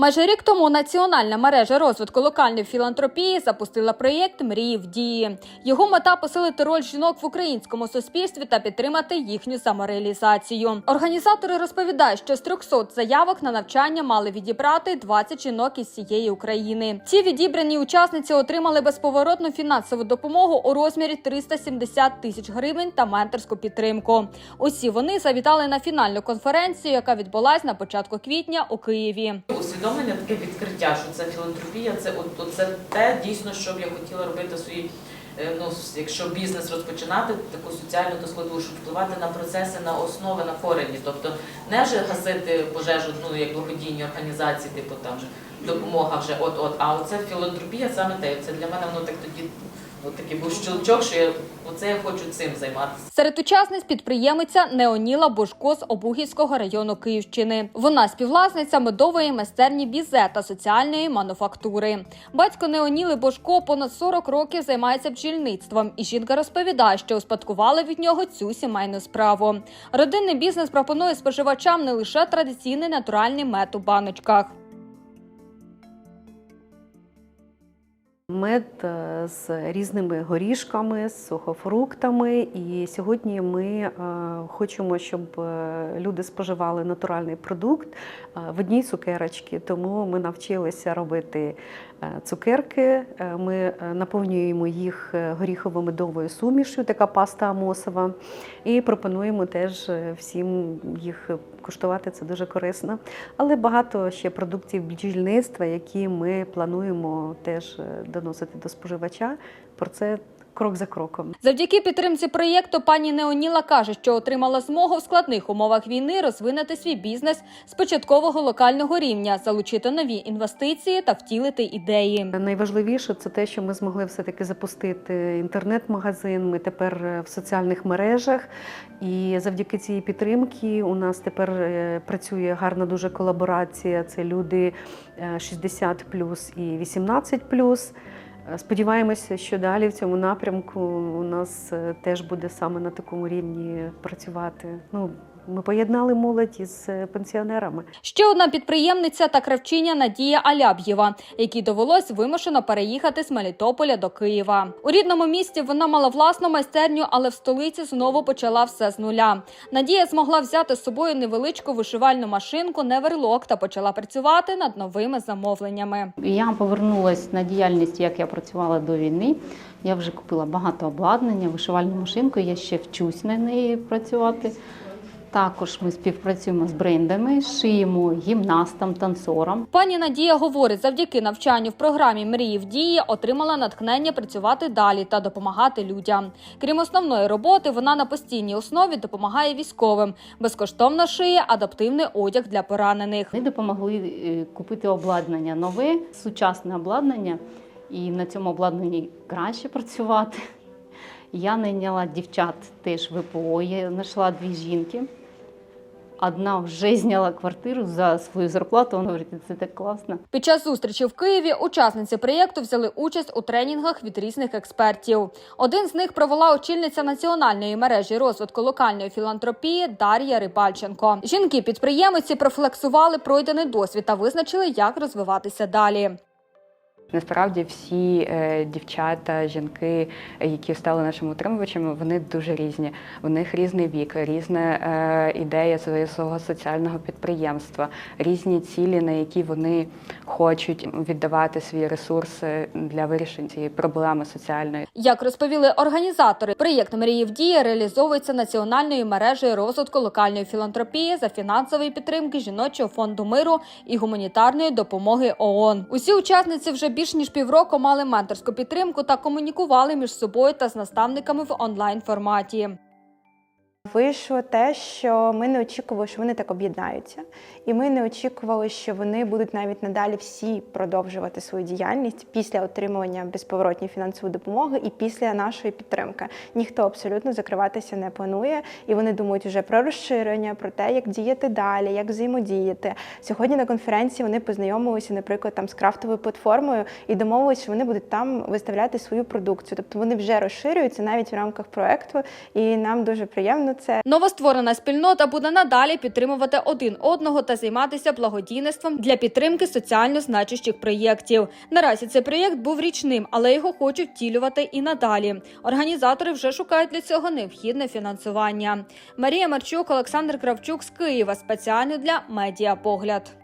Майже рік тому національна мережа розвитку локальної філантропії запустила проєкт Мрії в дії. Його мета посилити роль жінок в українському суспільстві та підтримати їхню самореалізацію. Організатори розповідають, що з 300 заявок на навчання мали відібрати 20 жінок із всієї України. Ці відібрані учасниці отримали безповоротну фінансову допомогу у розмірі 370 тисяч гривень та менторську підтримку. Усі вони завітали на фінальну конференцію, яка відбулась на початку квітня у Києві. Усвідомлення таке відкриття, що це філантропія, це от, от це те дійсно, що б я хотіла робити свої. е, Ну, якщо бізнес розпочинати, таку соціальну та складову, щоб впливати на процеси, на основи, на корені. Тобто не вже гасити пожежу, ну як благодійні організації, типу там же допомога вже от-от. А оце філантропія саме те. Це для мене воно так тоді от такий був щелчок, що я оце я хочу цим займатися. Серед учасниць підприємиця Неоніла Божко з Обухівського району Київщини. Вона співвласниця медової майстерні бізе та соціальної мануфактури. Батько Неоніли Божко понад 40 років займається бджільництвом, і жінка розповідає, що успадкувала від нього цю сімейну справу. Родинний бізнес пропонує споживачам не лише традиційний натуральний мед у баночках. Мед е, з різними горішками, з сухофруктами. І сьогодні ми е, хочемо, щоб е, люди споживали натуральний продукт в одній цукерочці. Тому ми навчилися робити цукерки. Е, Ми е, наповнюємо їх е, горіхово-медовою сумішю, така паста амосова. І пропонуємо теж е, всім їх куштувати. Це дуже корисно. Але багато ще продуктів бджільництва, які ми плануємо теж е, доносити до споживача. Про це крок за кроком. Завдяки підтримці проєкту пані Неоніла каже, що отримала змогу в складних умовах війни розвинути свій бізнес з початкового локального рівня, залучити нові інвестиції та втілити ідеї. Найважливіше це те, що ми змогли все-таки запустити інтернет-магазин. Ми тепер е, в соціальних мережах. І завдяки цій підтримці у нас тепер е, працює гарна дуже колаборація. Це люди е, 60 і 18 Е, Сподіваємося, що далі в цьому напрямку у нас е, теж буде саме на такому рівні працювати. Ну, ми поєднали молодь із е, пенсіонерами. Ще одна підприємниця та кравчиня Надія Аляб'єва, якій довелось вимушено переїхати з Мелітополя до Києва. У рідному місті вона мала власну майстерню, але в столиці знову почала все з нуля. Надія змогла взяти з собою невеличку вишивальну машинку Неверлок та почала працювати над новими замовленнями. Я повернулася на діяльність, як я працювала до війни. Я вже купила багато обладнання, вишивальну машинку. Я ще вчусь на неї працювати. Також ми співпрацюємо з брендами, шиємо гімнастам, танцорам. Пані Надія говорить, завдяки навчанню в програмі Мрії в дії отримала натхнення працювати далі та допомагати людям. Крім основної роботи, вона на постійній основі допомагає військовим, безкоштовно шиє адаптивний одяг для поранених. Вони допомогли е, купити обладнання нове, сучасне обладнання, і на цьому обладнанні краще працювати. Я найняла дівчат теж ВПО. Я знайшла дві жінки. Одна вже зняла квартиру за свою зарплату. Вона говорить, це так класно. Під час зустрічі в Києві учасниці проєкту взяли участь у тренінгах від різних експертів. Один з них провела очільниця національної мережі розвитку локальної філантропії Дар'я Рибальченко. Жінки-підприємиці профлексували пройдений досвід та визначили, як розвиватися далі. Насправді всі е, дівчата, жінки, е, які стали нашими утримувачами, вони дуже різні. У них різний вік, різна е, ідея свого- соціального підприємства, різні цілі, на які вони хочуть віддавати свої ресурси для вирішення цієї проблеми соціальної. Як розповіли організатори, проєкт Мрії в дії реалізовується національною мережею розвитку локальної філантропії за фінансової підтримки жіночого фонду миру і гуманітарної допомоги ООН. Усі учасниці вже більш ніж півроку мали менторську підтримку та комунікували між собою та з наставниками в онлайн форматі. Вийшло те, що ми не очікували, що вони так об'єднаються, і ми не очікували, що вони будуть навіть надалі всі продовжувати свою діяльність після отримування безповоротної фінансової допомоги і після нашої підтримки. Ніхто абсолютно закриватися не планує, і вони думають вже про розширення, про те, як діяти далі, як взаємодіяти. Сьогодні на конференції вони познайомилися, наприклад, там з крафтовою платформою і домовилися, що вони будуть там виставляти свою продукцію. Тобто вони вже розширюються навіть в рамках проекту, і нам дуже приємно. На це. Новостворена спільнота буде надалі підтримувати один одного та займатися благодійництвом для підтримки соціально значущих проєктів. Наразі цей проєкт був річним, але його хочуть втілювати і надалі. Організатори вже шукають для цього необхідне фінансування. Марія Марчук, Олександр Кравчук з Києва спеціально для медіапогляд.